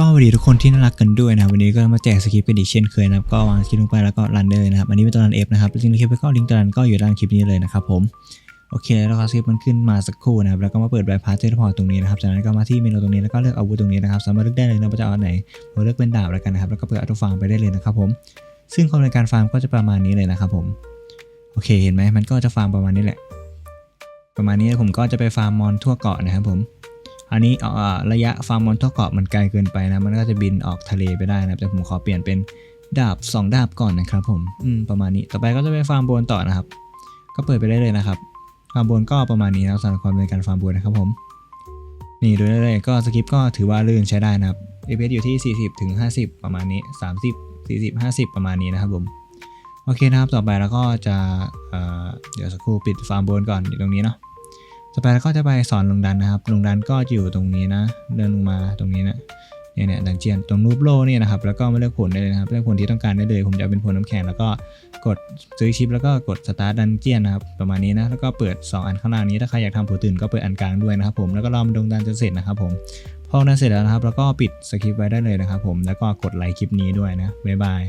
ก็สวัสดีทุกคนที่น่ารักกันด้วยนะวันนี้ก็มาแจกสคริปต์กันอีกเช่นเคยนะครับก็วางสคริปต์ลงไปแล้วก็รันได้เลยนะครับอันนี้เป็นตัวรันเอฟนะครับลิงก์คลิปแล้วก็ลิงก์ตัวรันก็อยู่ด้านคลิปนี้เลยนะครับผมโอเคแล้วก็สคริปต์มันขึ้นมาสักครู่นะครับแล้วก็มาเปิดใบพัดเทเลพอร์ตตรงนี้นะครับจากนั้นก็มาที่เมนูตรงนี้แล้วก็เลือกอาวุธตรงนี้นะครับสามารถเลือกได้เลยนะว่าจะเอาไหนผมเลือกเป็นดาบแล้วกันนะครับแล้วก็เปิดอัตโตฟาร์มไปได้เลยนะครับผมซึ่งความในการฟาร์มก็จะประมาณนี้เลยนะครับผมโอเคเห็นไหมมันก็จะฟาร์มประมาณนี้แหละ ประมาณนี้ผมก็จะไปฟาร์มมอนทั่วเกาะนะครับผม อันนี้ระยะฟาร์มมอนทั่วเกาะมันไกลเกินไปนะ มันก็จะบินออกทะเลไปได้นะครับ แต่ผมขอเปลี่ยนเป็นดาบ 2 ดาบก่อนนะครับผมอืมประมาณนี้ ต่อไปก็จะไปฟาร์มบนต่อนะครับ ก็เปิดไปได้เลยนะครับ ฟาร์มบนก็ประมาณนี้นะสำหรับความเป็นการฟาร์มบนนะครับผม นี่ดูได้เลยก็สคริปต์ก็ถือว่าลื่นใช้ได้นะครับ FPS อยู่ที่ 40ถึง50 ประมาณนี้ 30 40 50 ประมาณนี้นะครับผมโอเคนะครับ ต่อไปเราก็จะเเดี๋ยวสักครู่ปิดฟาร์มบนก่อนอยู่ตรงนี้เนาะ ต่อไปเราก็จะไปสอนลงดันนะครับลงดันก็อยู่ตรงนี้นะ เดินลงมาตรงนี้นะเนี่ยเนี่ยดันเจียนตรงรูปโลเนี่ยนะครับแล้วก็มาเลือกผลได้เลยนะครับเลือกผลที่ต้องการได้เลย ผมจะเป็นผลน้ำแข็งแล้วก็กดซื้อชิปแล้วก็กดสตาร์ดันเจียนนะครับประมาณนี้นะแล้วก็เปิด 2 อันข้างล่างนี้ถ้าใครอยากทำผลตื่นก็เปิดอันกลางด้วยนะครับผมแล้วก็รอมันลงดันจนเสร็จนะครับผมพอดันเสร็จแล้วนะครับ แล้วก็ปิดสคริปต์ไว้ได้เลยนะครับผมแล้วก็กดไลค์คลิปนี้ด้วยนะบ๊ายบาย